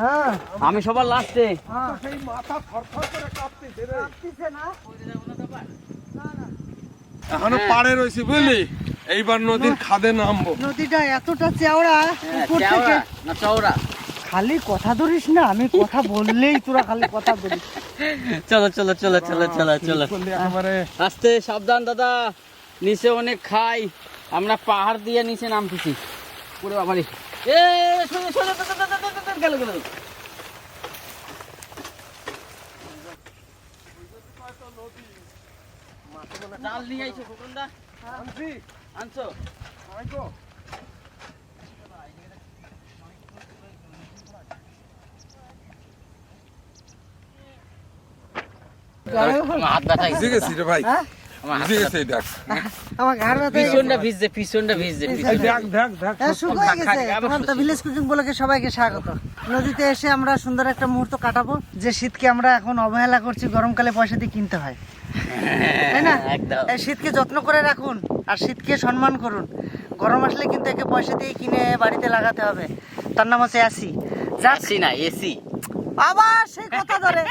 হ্যাঁ। আমি সবার লাস্টে হ্যাঁ। সেই মাথা থরথর করে কাঁপতেছে রে। কাঁপতিছে না? না না এখনও পাড়ে রয়েছি বুঝলি? এইবার নদীর খাদে নামবো। নদীটা এতটা চওড়া উপর থেকে। না চওড়া। খালি কথা ধরিস না আমি কথা বললেই তোরা খালি কথা ধরিস চলো চলো চলো চলো চলো চলো। আস্তে সাবধান দাদা। নিচে অনেক খাই। আমরা পাহাড় দিয়ে নিচে নামতেছি। পুরো বাবারি এ সোজা, সোজা, গেল গেল। জাল নিয়ে আইছো খোকনদা? আনছি। আনছো? আই হাত ব্যথা গেছি রে ভাই। হ্যাঁ? আমার ঘাড় ব্যথা পিছনটা ভিজছে পিছনটা ভিজছে দেখ দেখ দেখ গেছে। তো ভিলেজ কুকিং বলে সবাইকে স্বাগত। নদীতে এসে আমরা সুন্দর একটা মুহূর্ত কাটাবো যে শীতকে আমরা এখন অবহেলা করছি গরমকালে পয়সা দিয়ে কিনতে হয়। তাই না? একদম। শীতকে যত্ন করে রাখুন আর শীতকে সম্মান করুন। গরম আসলে কিন্তু একে পয়সা দিয়ে কিনে বাড়িতে লাগাতে হবে। তার নাম হচ্ছে এসি। যাচ্ছি না এসি। আবার সেই কথা ধরে।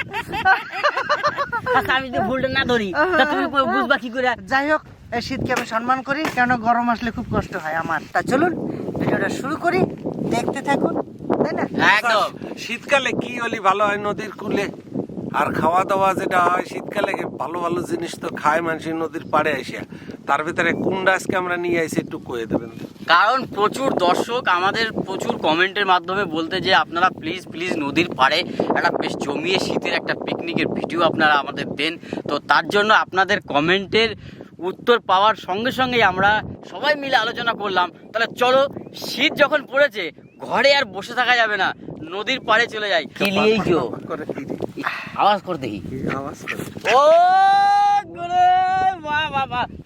আচ্ছা আমি যদি ভুলটা না ধরি তা তুমি বুঝবা কি করে যাই হোক এই শীতকে আমি সম্মান করি কেননা গরম আসলে খুব কষ্ট হয় আমার। তা চলুন ভিডিওটা শুরু করি। দেখতে থাকুন তাই না? একদম। শীতকালে কি হলি ভালো হয় নদীর কূলে? আর খাওয়া দাওয়া যেটা হয় শীতকালে ভালো ভালো জিনিস তো খায় মানুষ নদীর পাড়ে আসিয়া তার ভিতরে কোনটা আজকে আমরা নিয়ে আইছি একটু কয়ে দেবেন। কারণ প্রচুর দর্শক আমাদের প্রচুর কমেন্টের মাধ্যমে বলতে যে, আপনারা প্লিজ প্লিজ নদীর পাড়ে একটা বেশ জমিয়ে শীতের একটা পিকনিকের ভিডিও আপনারা আমাদের দেন। তো তার জন্য আপনাদের কমেন্টের উত্তর পাওয়ার সঙ্গে সঙ্গে আমরা সবাই মিলে আলোচনা করলাম। তাহলে চলো, শীত যখন পড়েছে ঘরে আর বসে থাকা যাবে না নদীর পাড়ে চলে যাই। কিলিয়েই জো করে আওয়াজ কর দেখি। আওয়াজ ও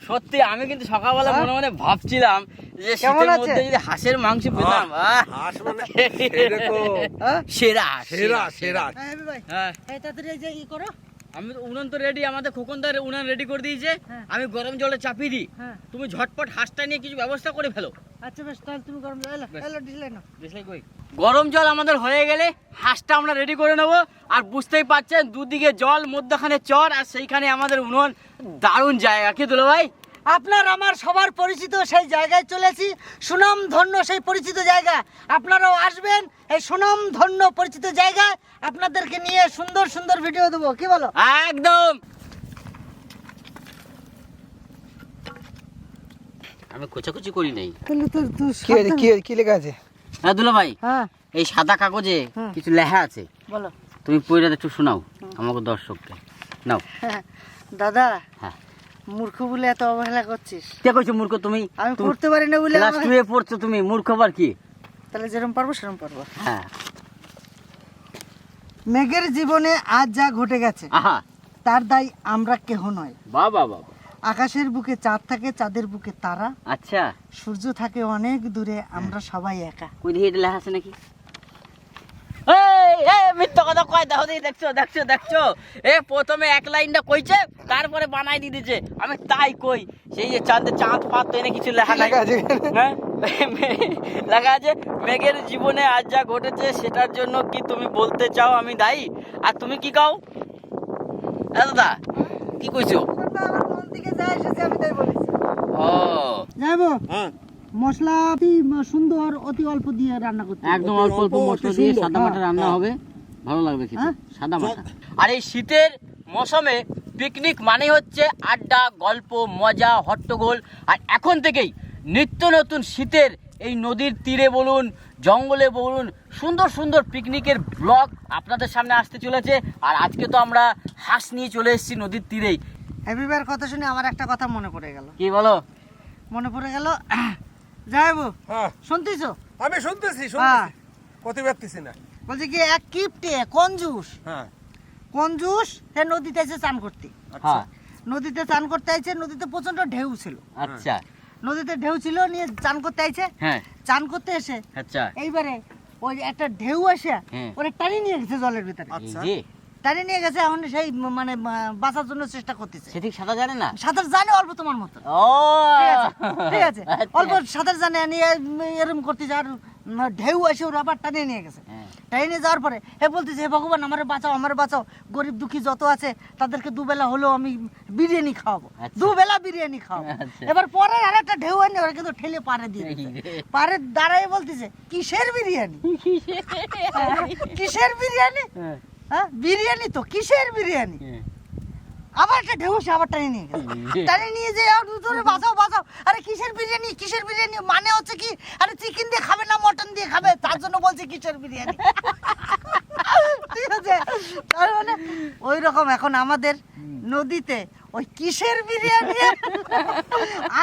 সত্যি আমি কিন্তু সকালবেলা মনে মনে ভাবছিলাম যে কেমন শীতের আছে? মধ্যে যদি হাঁসের মাংস পেতাম হাঁস মানে হ্যাঁ? সেরা সেরা সেরা। হ্যাঁ, হ্যাঁ তাড়াতাড়ি এই যে ই করো। আমি উনান তো রেডি আমাদের খোকন খোকনদার উনান রেডি করে দিয়েছে। হ্যাঁ। আমি গরম জলে চাপিয়ে দিই। হ্যাঁ। তুমি ঝটপট হাঁসটা নিয়ে কিছু ব্যবস্থা করে ফেলো। আচ্ছা বেশ তাহলে তুমি গরম জল গরম জল আমাদের হয়ে গেলে হাঁসটা আমরা রেডি করে নেব। আর বুঝতেই পারছেন দুদিকে জল মধ্যখানে চর আর সেইখানে আমাদের উনুন দারুণ জায়গা। কি দুলো ভাই? আপনার আমার সবার পরিচিত সেই জায়গায় চলেছি। সুনাম ধন্য সেই পরিচিত জায়গা। আপনারাও আসবেন এই সুনাম ধন্য পরিচিত জায়গায়। আপনাদেরকে নিয়ে সুন্দর সুন্দর ভিডিও দেবো। কি বলো? একদম। আমি কোচাকুচি করি নাই। তাহলে তো কি আছে কি কি লেখা আছে? হ্যাঁ দুলো ভাই হ্যাঁ। এই সাদা কাগজে কিছু লেখা আছে। বলো। তুমি পড়ে একটু শোনাও আমাকে দর্শককে। নাও। দাদা হ্যাঁ। মূর্খ বলে এত অবহেলা করছিস? কে কইছো মূর্খ তুমি? আমি পড়তে পারি না বলে ক্লাস পড়ছো তুমি মূর্খ আবার কি? তাহলে যেরকম পারব সেরকম পারব। হ্যাঁ। মেঘের জীবনে আজ যা ঘটে গেছে আহা। তার দায় আমরা কেহ নয়। বাহ বাহ বাহ বাহ। আকাশের বুকে চাঁদ থাকে চাঁদের বুকে তারা। আচ্ছা। সূর্য থাকে অনেক দূরে আমরা সবাই একা। কই এটা লেখা আছে নাকি? এই মিথ্যা কথা কয় দেখো দেখি দেখছ দেখছ দেখছ। এ প্রথমে এক লাইনটা কইছে তারপরে বানাই দিয়ে দিছে আমি তাই কই সেই যে চাঁদে চাঁদ ফাঁদ তো এনে কিছু লেখা নাই। লেখা আছে হ্যাঁ? লেখা আছে মেঘের জীবনে আজ যা ঘটেছে সেটার জন্য কি তুমি বলতে চাও আমি দায়ী? আর তুমি কি কাও? এ দাদা কি কইছো? আমার মন থেকে যা এসেছে আমি তাই বলেছি। ও। যাব হ্যাঁ। মশলা অতি সুন্দর অতি অল্প দিয়ে রান্না করতে একদম অল্প অল্প মশলা দিয়ে সাদা মাটা রান্না হ্যাঁ। হবে। ভালো লাগবে খেতে। হ্যাঁ? সাদা মাটা আর এই শীতের মৌসুমে পিকনিক মানে হচ্ছে আড্ডা গল্প মজা হট্টগোল। আর এখন থেকেই নিত্য নতুন শীতের এই নদীর তীরে বলুন জঙ্গলে বলুন সুন্দর সুন্দর পিকনিকের ব্লগ আপনাদের সামনে আসতে চলেছে। আর আজকে তো আমরা হাঁস নিয়ে চলে এসেছি নদীর তীরেই। হ্যাবিবার কথা শুনে আমার একটা কথা মনে পড়ে গেল। কি বলো? মনে পড়ে গেল যাইবো। হ্যাঁ। শুনতিস আমি শুনতেছি হ্যাঁ। শুনতেছি কত পারতেছি না। বলছি কি এক কিপটে কঞ্জুস হ্যাঁ। কঞ্জুস সে নদীতে এসে চান করতে। আচ্ছা। হ্যাঁ। নদীতে চান করতে আইছে নদীতে প্রচণ্ড ঢেউ ছিল। আচ্ছা। নদীতে ঢেউ ছিল নিয়ে চান করতে আইছে। হ্যাঁ। চান করতে এসে আচ্ছা। এইবারে ওই একটা ঢেউ আসে হ্যাঁ। ওরে টানি নিয়ে গেছে জলের ভিতরে। আচ্ছা। টানি নিয়ে গেছে এখন সেই মানে বাঁচার জন্য চেষ্টা করতেছে। সে ঠিক সাদা জানে না? সাঁতার জানে অল্প তোমার মতো। ও! ঠিক আছে আচ্ছা। অল্প সাঁতার জানে নিয়ে এরম করতে আর ঢেউ এসে ওর আবার টানিয়ে নিয়ে গেছে। হ্যাঁ। নিয়ে যাওয়ার পরে হে বলতেছে হে ভগবান আমার বাঁচাও আমার বাঁচাও। গরিব দুঃখী যত আছে তাদেরকে দুবেলা হলেও আমি বিরিয়ানি খাওয়াবো। আচ্ছা। দুবেলা বিরিয়ানি খাওয়াবো। আচ্ছা। এবার পরে আরেকটা ঢেউ এনে ওরা কিন্তু ঠেলে পারে দিয়ে। পারে দাঁড়ায় বলতেছে কিসের বিরিয়ানি? কিসের বিরিয়ানি? হ্যাঁ, বিরিয়ানি তো কিসের বিরিয়ানি। আবার একটা ঢেউ সে আবার টানে নিয়ে টানিয়ে নিয়ে যে আর ধরে বাঁচাও বাঁচাও আরে কিসের বিরিয়ানি কিসের বিরিয়ানি? মানে হচ্ছে কি আরে চিকেন দিয়ে খাবে না মটন দিয়ে খাবে? তার জন্য বলছে কিসের বিরিয়ানি? ঠিক আছে। তার মানে ওই রকম এখন আমাদের নদীতে ওই কিসের বিরিয়ানি?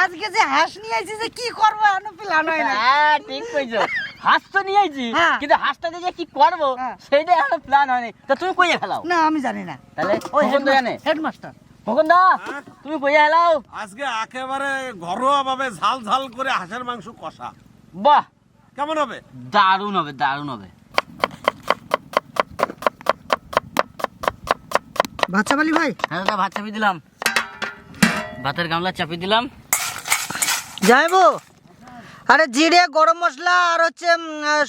আজকে যে হাঁস নিয়ে আইছি যে কি করব এখনও প্ল্যান হয় না হ্যাঁ ঠিক কইছো। হাঁস তো নিয়ে আইছি হ্যাঁ। কিন্তু হাঁসটা দিয়ে কি করব হ্যাঁ। সেইটা এখনও প্ল্যান হয়নি তা তুমি কইয়া খেলাও না আমি জানি না। তাহলে ওই জানে? হেডমাস্টার। খোকন দা তুমি কইয়া খেলাও আজকে একেবারে ঘরোয়া ভাবে ঝাল ঝাল করে হাঁসের মাংস কষা। বাহ! কেমন হবে? দারুণ হবে দারুণ হবে। বাচ্চা বালি ভাই? হ্যাঁ দাদা ভাত চাপিয়ে দিলাম। ভাতের গামলা চাপিয়ে দিলাম। যাইবো? আরে জিরে গরম মশলা আর হচ্ছে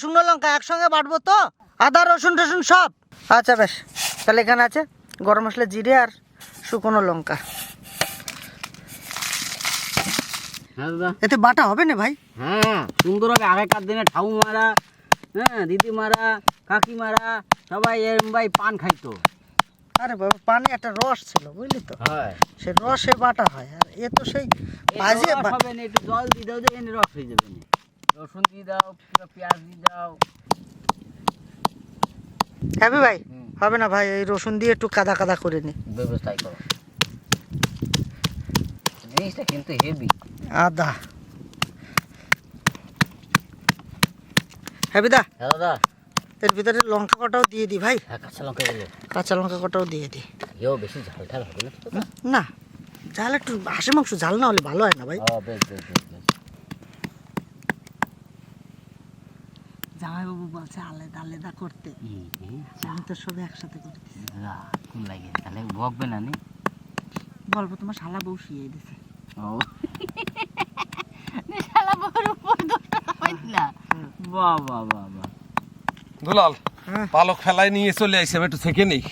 শুকনো লঙ্কা একসঙ্গে বাটবো তো? আদা রসুন টসুন সব? আচ্ছা বেশ। তাহলে এখানে আছে গরম মশলা জিরে আর শুকনো লঙ্কা। হ্যাঁ এতে বাটা হবে না ভাই? হ্যাঁ সুন্দর হবে। আগেকার দিনে ঠাকুমারা হ্যাঁ দিদি দিদিমারা কাকিমারা সবাই এরম ভাই পান খাইতো। আরে বাবা পানি একটা রস ছিল বুঝলি তো? সে রসে বাটা হয় আর এ তো সেই বাজে হবে না একটু জল দিয়ে দাও এনে রস হয়ে যাবে রসুন দিয়ে দাও পেঁয়াজ দিয়ে দাও। হ্যাপি ভাই হবে না ভাই এই রসুন দিয়ে একটু কাদা কাদা করে নি। ব্যবস্থাই করো। জিনিসটা কিন্তু হেভি আদা। হ্যাপি দা হ্যাঁ দাদা। এর ভিতরে লঙ্কা কটাও দিয়ে দি ভাই। হ্যাঁ কাঁচা লঙ্কা কাঁচা লঙ্কা কটাও দিয়ে দি। এও বেশি ঝাল ঝাল হবে না না ঝাল একটু হাঁসের মাংস ঝাল না হলে ভালো হয় না ভাই। ও বেশ বেশ বেশ বেশ। জামাইবাবু বলছে আলাদা আলাদা করতে। আমি তো সব একসাথে করে কোন লাগে? তাহলে বকবে না নি? বলব তোমার শালা বউ শুয়ে দিছে। ও। শালা বউর উপর দোষটা চাপাইছিলা বাহ বাহ বাহ বাহ। দুলাল হ্যাঁ। পালক ফেলায় নিয়ে চলে আইসে একটু থেকে নেই।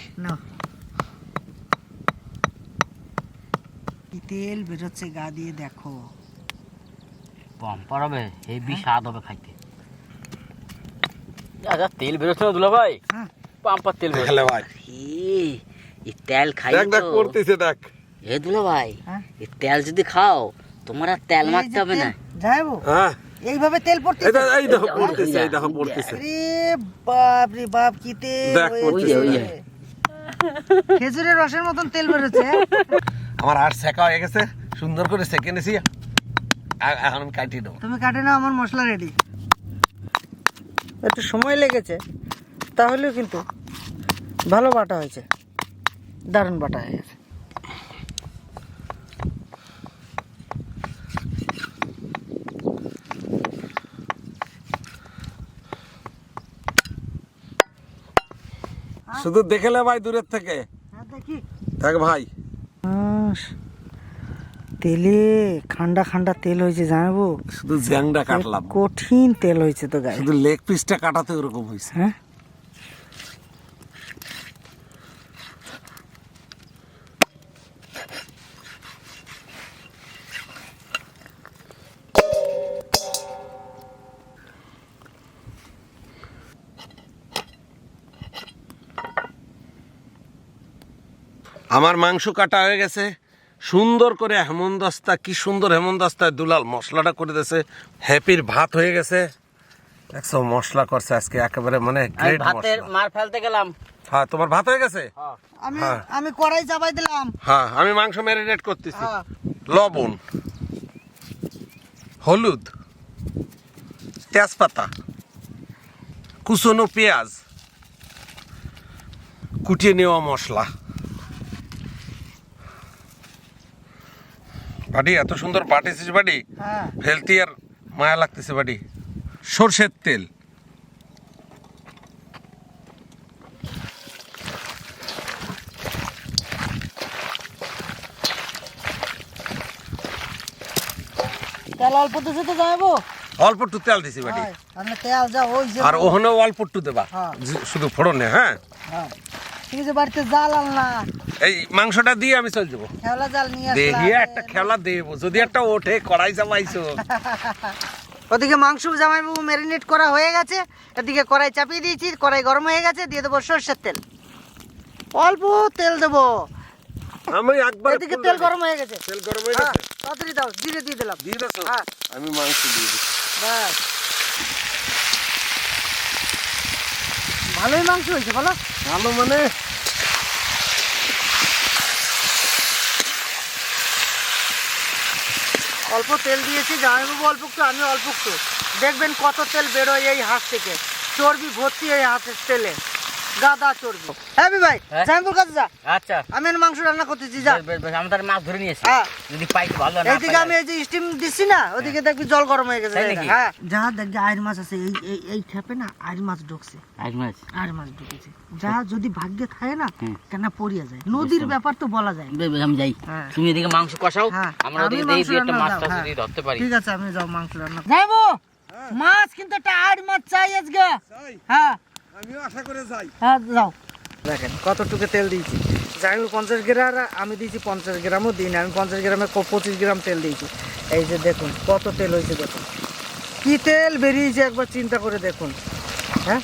তেল বেরোচ্ছে গা দিয়ে দেখো। বাম্পার হবে হেভি স্বাদ হবে খাইতে। আচ্ছা তেল বেরোচ্ছে না দুলা ভাই? হ্যাঁ। পাম্পার তেল বেরোচ্ছে। ভাই। এই তেল খাই দেখ দেখ পড়তেছে দেখ। এ দুলা ভাই হ্যাঁ। এই তেল যদি খাও তোমার আর তেল মারতে হবে না। যাইবো? হ্যাঁ। এইভাবে তেল পড়তে এই এই দেখো পড়তেছে এই দেখো পড়তেছে। রে বাপ রে বাপ কি তেল। পড়তেছে। খেজুরের রসের মতন তেল বেরোচ্ছে। আমার আর শেখা হয়ে গেছে সুন্দর করে সেকে নিছি। এখন আমি কাটি দেবো। তুমি কাটে নাও আমার মশলা রেডি একটু সময় লেগেছে তাহলেও কিন্তু ভালো বাটা হয়েছে দারুণ বাটা হয়ে গেছে। শুধু দেখেলে ভাই দূরের থেকে। হ্যাঁ দেখি। দেখ ভাই। তেলে খান্ডা খান্ডা তেল হয়েছে জানব শুধু জ্যাংটা কাটলাম। কঠিন তেল হয়েছে তো গায়ে। শুধু লেগ পিসটা কাটাতে ওরকম হয়েছে। হ্যাঁ? আমার মাংস কাটা হয়ে গেছে। সুন্দর করে হেমন্তস্তা কি সুন্দর হেমন্তস্তায় দুলাল মশলাটা করে দিয়েছে। হ্যাপির ভাত হয়ে গেছে। দেখছ মশলা করছে আজকে একেবারে মানে গ্রেট ভাতের মার ফেলতে গেলাম। হ্যাঁ তোমার ভাত হয়ে গেছে? আমি হ্যাঁ। আমি কড়াই চাপাই দিলাম। হ্যাঁ আমি মাংস ম্যারিনেট করতেছি। হ্যাঁ। লবণ। হলুদ। তেজপাতা। কুচনো পেঁয়াজ। কুটিয়ে নেওয়া মশলা। বাড়ি এত সুন্দর বাটিছিস বাড়ি? হ্যাঁ। আর মায়া লাগতেছে বাড়ি। সর্ষের তেল। তেল অল্প দিছে তো যাব অল্প একটু তেল দিছি হয়, আর ওখানে অল্প একটু দেবা। হ্যাঁ। শুধু ফোড়নে হ্যাঁ। বাড়িতে জাল আনলা। এই মাংসটা দিয়ে আমি চলে যাব। খেলা জাল নিয়ে দেখি একটা খেলা দেবো যদি একটা ওঠে কড়াই চাপাইছো ওদিকে মাংস জামাইবাবু ম্যারিনেট করা হয়ে গেছে এদিকে কড়াই চাপিয়ে দিয়েছি কড়াই গরম হয়ে গেছে দিয়ে দেবো সর্ষের তেল। অল্প তেল দেবো। আমি একবার এদিকে তেল গরম হয়ে গেছে। তেল গরম হয়ে হ্যাঁ, গেছে তাড়াতাড়ি দাও জিরে দিয়ে দিলাম। দিয়ে হ্যাঁ। আমি মাংস দিয়ে দিচ্ছি। ব্যাস ভালোই মাংস হয়েছে, বলো। ভালো মানে? অল্প তেল দিয়েছি, জামাইবাবু অল্প একটু আমি অল্প একটু। দেখবেন কত তেল বেরোয় এই হাঁস থেকে। চর্বি ভর্তি এই হাঁসের তেলে। গাদা চর্বি। হ্যাঁ? ভাই? কাছে যা। আচ্ছা। আমি মাংস রান্না করতেছি যা। বেশ, বেশ, বেশ, আমি তার মাছ ধরে নিয়েছি যদি পাই ভালো না এইদিকে আমি এই যে স্টিম দিচ্ছি না ওদিকে দেখবি জল গরম হয়ে গেছে হ্যাঁ। যা দেখবি আয়ের মাছ আছে এই এই এই খেপে না আয়ের মাছ ঢুকছে। আজ মাছ? আয়ের মাছ ঢুকেছে। যা যদি ভাগ্যে থাকে না কেন পড়িয়া যায়। নদীর ব্যাপার তো বলা যায় আমি যাই। হ্যাঁ। তুমি এদিকে মাংস কষাও হ্যাঁ, আমরা ওদিকে মাংস দেখি একটা মাছ টাছ। ধরতে পারি। ঠিক আছে আমি যাও মাংস রান্না। যাইবো? মাছ কিন্তু একটা আড় মাছ চাই আজকে। হ্যাঁ। আমিও আশা করে যাই। হ্যাঁ যাও। দেখেন কতটুকু তেল দিয়েছি। যাই হোক পঞ্চাশ গ্রাম আর আমি দিয়েছি পঞ্চাশ গ্রামও দিই না আমি পঞ্চাশ গ্রামে পঁচিশ গ্রাম তেল দিয়েছি। এই যে দেখুন কত তেল হয়েছে দেখুন। কি তেল বেরিয়েছে একবার চিন্তা করে দেখুন। হ্যাঁ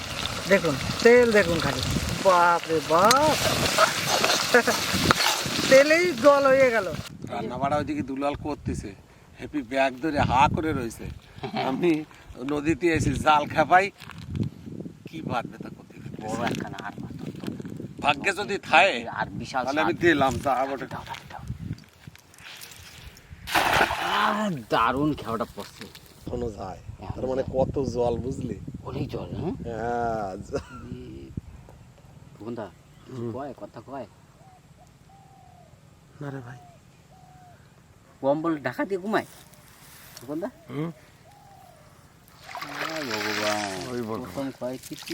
দেখুন তেল দেখুন খালি। বাপ রে বাপ। তেলেই জল হয়ে গেল। রান্না বাড়া ওইদিকে দুলাল করতেছে। হ্যাপি ব্যাগ ধরে হা করে রয়েছে। আমি নদীতে এসে জাল খেপাই কি বাড়বে তা করতে বড় একখানা আর। ভাগ্যে যদি থায় আর বিশাল তাহলে আমি দিলাম তা আবার দারুণ খেয়াটা পড়ছে। কোনো যায়। তার মানে কত জল বুঝলি? অনেক জল হ্যাঁ? হ্যাঁ বন্ধা কয় কথা কয়? না রে ভাই। কম্বল ঢাকা দিয়ে ঘুমায়? বন্ধা হুম? ভগবান ওই ভগবান। কয় কিছু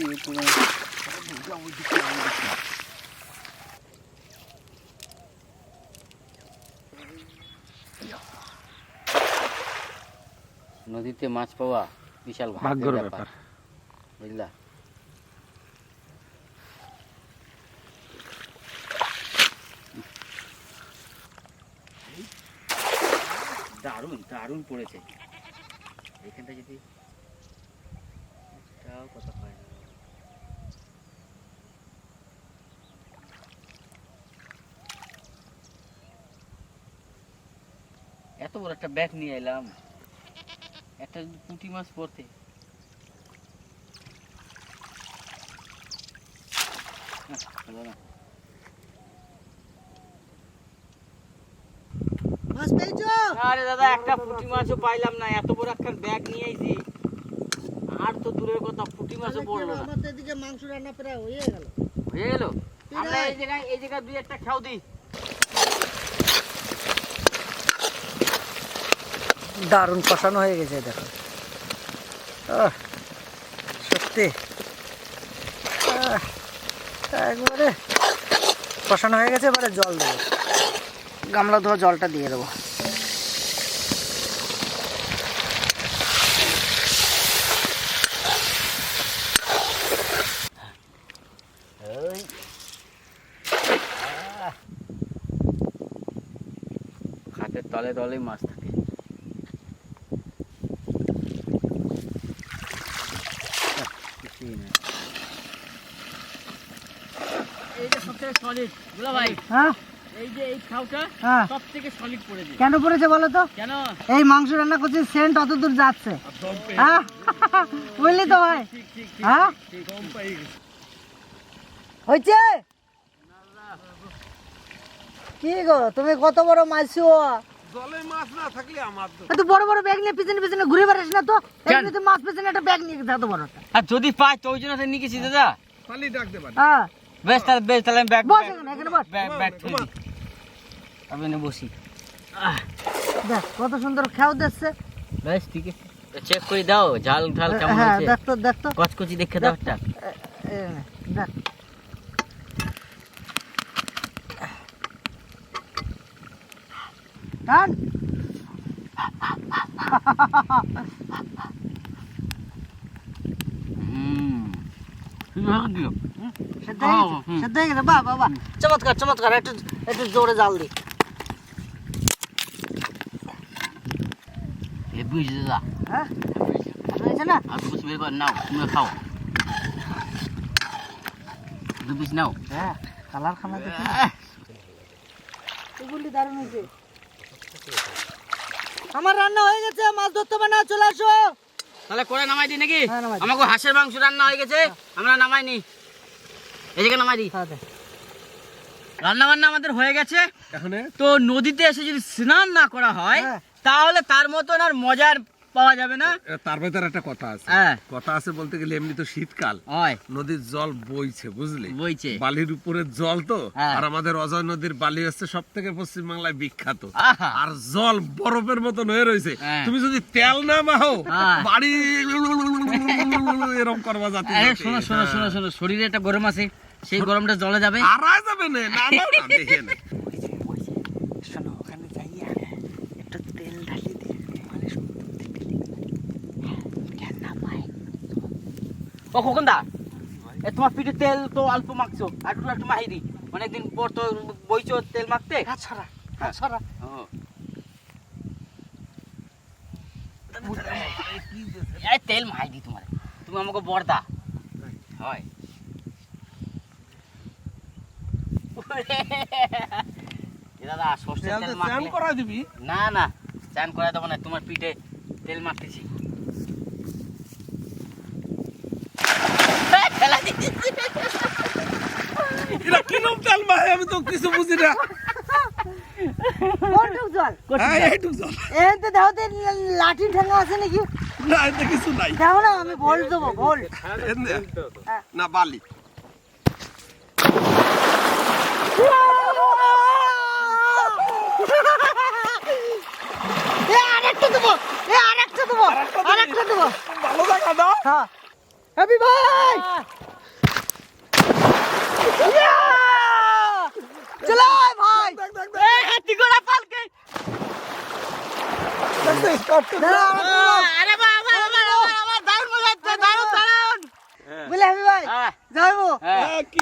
নদীতে মাছ পাওয়া বিশাল ভাগ্যের ব্যাপার। বুঝলা? দারুণ দারুণ পড়েছে। এখানটা যদি একটাও কথা পায় না এত বড় একটা ব্যাগ নিয়ে এলাম একটা যদি পুঁটি মাছ পড়তে না, হলো না। মাছ পেয়েছ আরে দাদা একটা পুঁটি মাছও পাইলাম না এত বড় একটা ব্যাগ নিয়ে আইছি আর তো দূরের কথা পুঁটি মাছও পড়ল না। আমার তো এদিকে মাংস রান্না প্রায় হয়ে গেল। হয়ে গেল? আমরা এই জায়গায় এই জায়গায় দুই একটা খাও দিই। দারুণ কষানো হয়ে গেছে দেখো। আহ, সত্যি। আহ, একবারে কষানো হয়ে গেছে এবারে জল দেবো। গামলা ধোয়া জলটা দিয়ে দেবো ওই আহ। খাটের তলে তলে মাছ থাকে আহ, কিছুই না। এই যে সবথেকে সলিড দুলা ভাই হ্যাঁ এই যে এই খাওটা হ্যাঁ সব থেকে। সলিড পড়েছে কেন পড়েছে বলো তো? এই মাংস রান্না করছি সেন্ট অত দূর যাচ্ছে। হ্যাঁ? বুঝলি তো ভাই? হ্যাঁ? হয়েছে? কি গো তুমি কত বড় মাছছো জলে মাছ না থাকলে আমার তো এত বড় বড় ব্যাগ নিয়ে পিছনে পিছনে ঘুরে বেড়াস না তো? এমনি তো মাছ পিছনে একটা ব্যাগ নিয়ে গেছে বড় আর যদি পাই তো ওই জন্য তো নিয়ে গেছি দাদা। খালি ডাকতে পারি। হ্যাঁ। বেশ তাহলে বেশ তাহলে ব্যাগ বস এখানে এখানে বস। ব্যাগ ব্যাগ থুই আমি এনে বসি। দেখ কত সুন্দর দিচ্ছে বেশ ঠিক আছে। চেক করে দাও ঝাল ঝাল কেমন হ্যাঁ দেখ তো দেখ তো। কচকচি দেখে দাও একটা। দেখ। Lan. চমৎকার চমৎকার একটু একটু জোরে জাল দি বুঝে যা হ্যাঁ না আর বুঝে বের কর নাও তুমি খাও দুবিস নাও হ্যাঁ কালার খানা দেখি এগুলি দারুণ হয়েছে আমার রান্না হয়ে গেছে মাছ ধরতে হবে না চলে আসো। তাহলে করে নামাই দিই নাকি? হ্যাঁ, নামাই। আমাকে হাঁসের মাংস রান্না হয়ে গেছে আমরা নামাইনি এই এদিকে নামাই দিই। হ্যাঁ, রান্না বান্না আমাদের হয়ে গেছে। তো নদীতে এসে যদি স্নান না করা হয় হ্যাঁ। তাহলে তার মতন আর মজার পাওয়া যাবে না। তার ভেতর একটা কথা আছে। হ্যাঁ। কথা আছে বলতে গেলে এমনি তো শীতকাল। হয়। নদীর জল বইছে বুঝলি? বইছে। বালির উপরে জল তো। হ্যাঁ। আর আমাদের অজয় নদীর বালি হচ্ছে সব থেকে পশ্চিম বাংলায় বিখ্যাত আর জল বরফের মতন হয়ে রয়েছে। হ্যাঁ। তুমি যদি তেল না মাহো। বাড়ি এরকম করবা যাতে শোনো শোনো শোনো শোনো শরীরে একটা গরম আছে সেই গরমটা জলে যাবে। হারায় যাবে না না না, না, দেখে নে। শোনো ওখানে যাইয়া একটু তেল ঢালি দিয়ে মানে সুন্দর দেখতে কেন না পাই ও খোকনদা এ তোমার পিঠে তেল তো অল্প মাখছো আর একটু একটু মাহি দি অনেকদিন পর তো বইছো তেল মাখতে? হাত হাত ছড়া তেল মাহি দি তোমার। তুমি আমাকে বর্দা। হয়। দাদা সর্ষের তেল মাখলে করা দিবি? না না চান করে দেবো না তোমার পিঠে তেল মাখতেছি ফেলা দিচ্ছি এটা কি নাম তেল মাহে আমি তো কিছু বুঝি না। কোনটুক জল? হ্যাঁ এইটুক জল। এই তো দাও তো লাঠি ঠেঙ্গা আছে নাকি? না এতে কিছু নাই। দাও না আমি ভোল দেবো ভোল না। বালি। এ আরেকটা দেবো এ আরেকটা দেবো আরেকটা দেবো। ভালো দেখা দাও। হ্যাঁ। হ্যাপি ভাই চলো ভাই এই হাতি ঘোড়া পালকে দাঁড়াও, আরেকটা দেবো। আরে বাবা বাবা আমার দারুণ মজা হচ্ছে দারুণ দারুণ বুঝলে হ্যাপি ভাই যাইবো।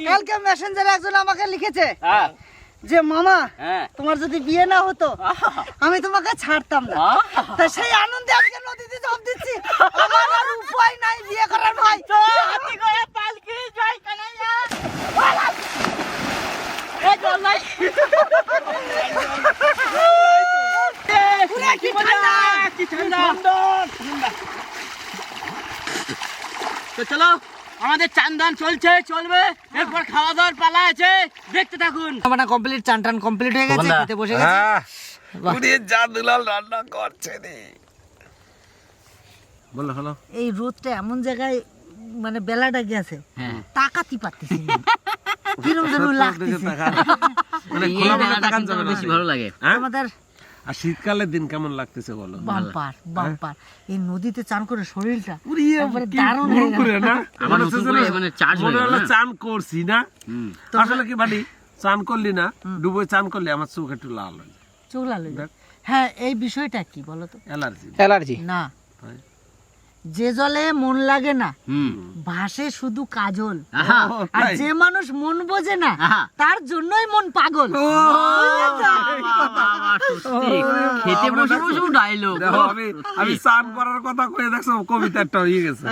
কালকে মেসেঞ্জারে একজন আমাকে লিখেছে হ্যাঁ। যে মামা হ্যাঁ। তোমার যদি বিয়ে না হতো আমি তোমাকে ছাড়তাম না। তা সেই আনন্দে আজকে নদীতে জব দিচ্ছি। আমার আর উপায় নাই বিয়ে করার ভাই হাতি ঘোড়া পালকি জয় কানাইয়া এই জল নাই পুরা কি ঠান্ডা কি ঠান্ডা তো চলো আমাদের চান্দান চলছে চলবে। এরপর খাওয়া দাওয়ার পালা আছে। দেখতে থাকুন। মানে কমপ্লিট চান টান কমপ্লিট হয়ে গেছে খেতে বসে গেছে। হ্যাঁ যা দুলাল রান্না করছে রে। বলো হলো। এই রোদটা এমন জায়গায় মানে বেলাটা গেছে হ্যাঁ। তাকাতি পারতেছি যেন লাগতেছে। মানে খোলা তাকান যাবে বেশি ভালো লাগে। হ্যাঁ? আমাদের আর শীতকালের দিন কেমন লাগতেছে বলো? Bumper bumper. এই নদীতে চান করে শরীরটা উড়িয়ে দারুণ হয়ে গেল। না? আমার হচ্ছে মানে charge হয়ে মনে গেল চান করছি না। আসলে কি বাড়ি চান করলি না ডুবে চান করলে আমার চোখ একটু লাল হয়ে যায়। চোখ লাল হয়ে যায়। হ্যাঁ এই বিষয়টা কি বলতো তো? অ্যালার্জি। অ্যালার্জি। না। হয়। যে জলে মন লাগে না ভাসে শুধু কাজল। আর যে মানুষ মন বোঝে না তার জন্যই মন পাগল। খেতে বসে বসে ডায়লগ আমি আমি করার কথা কয়ে দেখছ কবিতা একটা হয়ে গেছে।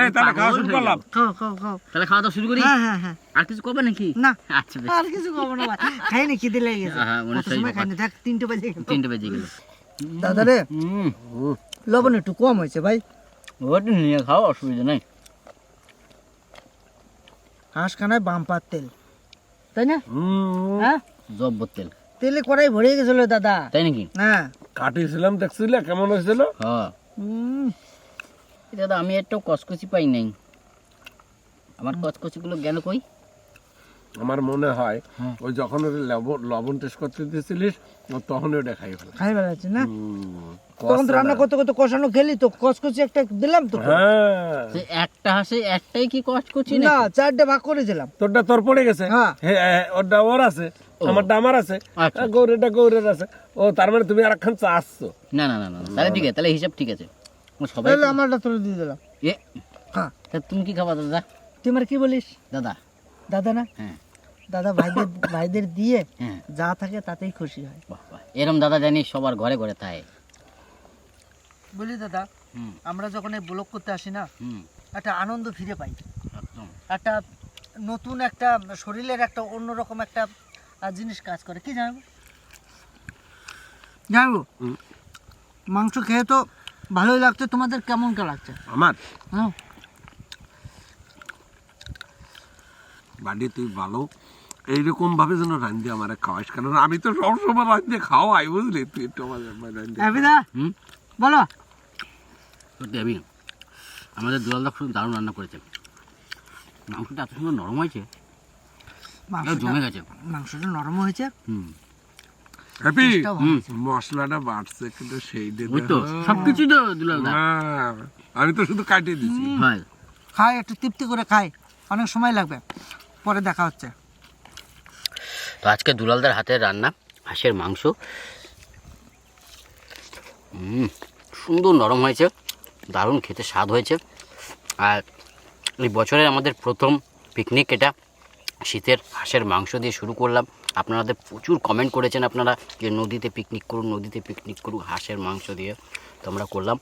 এই তাহলে খাওয়া শুরু করলাম। খাও খাও খাও। তাহলে খাওয়া দাওয়া শুরু করি? হ্যাঁ হ্যাঁ হ্যাঁ। আর কিছু করবে নাকি? না আচ্ছা আর কিছু না খিদে লেগে গেছে। হ্যাঁ, মনে দেখ বাজে গেল। দাদা রে। লবণ একটু কম হয়েছে ভাই। ওটা নিয়ে খাও অসুবিধা নাই। হাঁস খানায় বাম্পার তেল। তাই না? হুম, হ্যাঁ? জব্বর তেল। তেলে কড়াই ভরে গেছিল দাদা। তাই নাকি? হ্যাঁ কাটিয়েছিলাম দেখছিলে কেমন হয়েছিল? হ্যাঁ। উম, দাদা আমি একটু কসকসি পাই নাই। আমার কচকচিগুলো গেল কই? আমার মনে হয়। ওই যখন ওই লবণ লবণ টেস্ট করতে দিয়েছিলিস তখন ওটা খাই ফেলে খাই ভালো আছে না তখন তো রান্না করতে করতে কষানো খেলি তো কচকচি একটা দিলাম তো। হ্যাঁ। একটা হাসে একটাই কি কচকচি না না চারটে ভাগ করেছিলাম তোরটা তোর পড়ে গেছে? হ্যাঁ। ওরটা ওর আছে। আমারটা আমার আছে। আচ্ছা। আর গৌরেরটা গৌরের আছে। ও তার মানে তুমি আর একখান চা আসছো না না না না তাহলে ঠিক আছে তাহলে হিসাব ঠিক আছে। সবাই আমারটা তুলে দিয়ে দিলাম। এ হ্যাঁ। তুমি কি খাবা দাদা? তুই আমার কি বলিস? দাদা দাদা না? হ্যাঁ। দাদা ভাইদের ভাইদের দিয়ে হ্যাঁ। যা থাকে তাতেই খুশি হয়। এরম দাদা জানি সবার ঘরে ঘরে তাই। বলি দাদা আমরা যখন এই ব্লগ করতে আসি না হুম। একটা আনন্দ ফিরে পাই। একটা নতুন একটা শরীরের একটা অন্যরকম একটা জিনিস কাজ করে। কি জানব? জানব? মাংস খেয়ে তো ভালোই লাগছে। তোমাদের কেমন কে লাগছে? আমার? হ্যাঁ। বাড়ি তুই ভালো। এইরকম ভাবে যেন রান্ধি আমার খাওয়াইস কারণ আমি তো সবসময় রান্ধে খাওয়াই বুঝলি? তুই একটু আমার রান্ধে বলো। সত্যি আমি আমাদের দুলালদা খুব দারুণ রান্না করেছে। মাংসটা এত সুন্দর নরম হয়েছে। জমে গেছে। মাংসটা নরম হয়েছে। হুম। হ্যাপি। মশলাটা বাড়ছে কিন্তু সেই তো সব কিছুই তো দুলালদা আমি তো শুধু কাটিয়ে হয়। খাই একটু তৃপ্তি করে খাই অনেক সময় লাগবে। পরে দেখা হচ্ছে। তো আজকে দুলালদার হাতের রান্না, হাঁসের মাংস। সুন্দর নরম হয়েছে, দারুণ খেতে স্বাদ হয়েছে। আর এই বছরের আমাদের প্রথম পিকনিক এটা, শীতের হাঁসের মাংস দিয়ে শুরু করলাম। আপনাদের প্রচুর কমেন্ট করেছেন আপনারা যে নদীতে পিকনিক করুন, নদীতে পিকনিক করুন হাঁসের মাংস দিয়ে তো আমরা করলাম।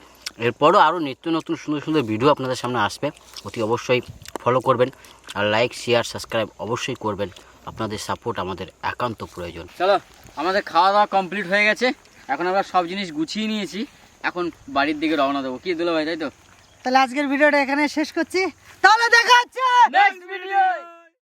এরপরও আরও নিত্য নতুন সুন্দর সুন্দর ভিডিও আপনাদের সামনে আসবে। অতি অবশ্যই ফলো করবেন আর লাইক শেয়ার সাবস্ক্রাইব অবশ্যই করবেন। আপনাদের সাপোর্ট আমাদের একান্ত প্রয়োজন। চলো আমাদের খাওয়া দাওয়া কমপ্লিট হয়ে গেছে। এখন আমরা সব জিনিস গুছিয়ে নিয়েছি। এখন বাড়ির দিকে রওনা দেবো। কি দিল ভাই তাই তো? তাহলে আজকের ভিডিওটা এখানে শেষ করছি। তাহলে দেখা হচ্ছে! Next video